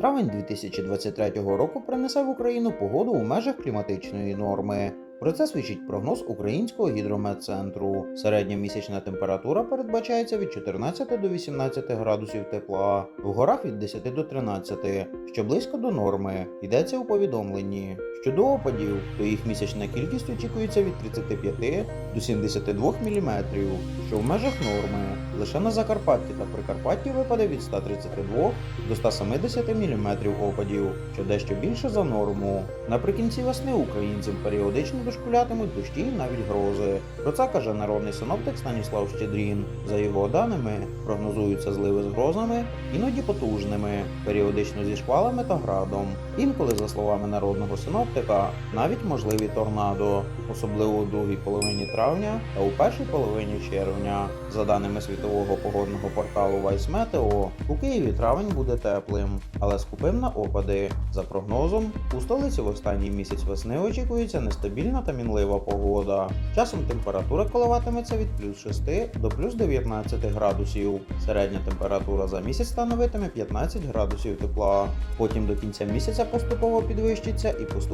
Травень 2023 року принесе в Україну погоду у межах кліматичної норми. Про це свідчить прогноз Українського гідрометцентру. Середня місячна температура передбачається від 14 до 18 градусів тепла, в горах від 10 до 13, що близько до норми. Йдеться у повідомленні. Щодо опадів, то їх місячна кількість очікується від 35 до 72 мм, що в межах норми. Лише на Закарпатті та Прикарпатті випаде від 132 до 170 мм опадів, що дещо більше за норму. Наприкінці весни українцям періодично дошкулятимуть дощі і навіть грози. Про це каже народний синоптик Станіслав Щедрін. За його даними, прогнозуються зливи з грозами, іноді потужними, періодично зі шквалами та градом. Інколи, за словами народного синоптика, навіть можливі торнадо, особливо у другій половині травня та у першій половині червня. За даними світового погодного порталу Vice Meteo, у Києві травень буде теплим, але скупим на опади. За прогнозом, у столиці в останній місяць весни очікується нестабільна та мінлива погода. Часом температура коливатиметься від плюс 6 до плюс 19 градусів. Середня температура за місяць становитиме 15 градусів тепла. Потім до кінця місяця поступово підвищиться і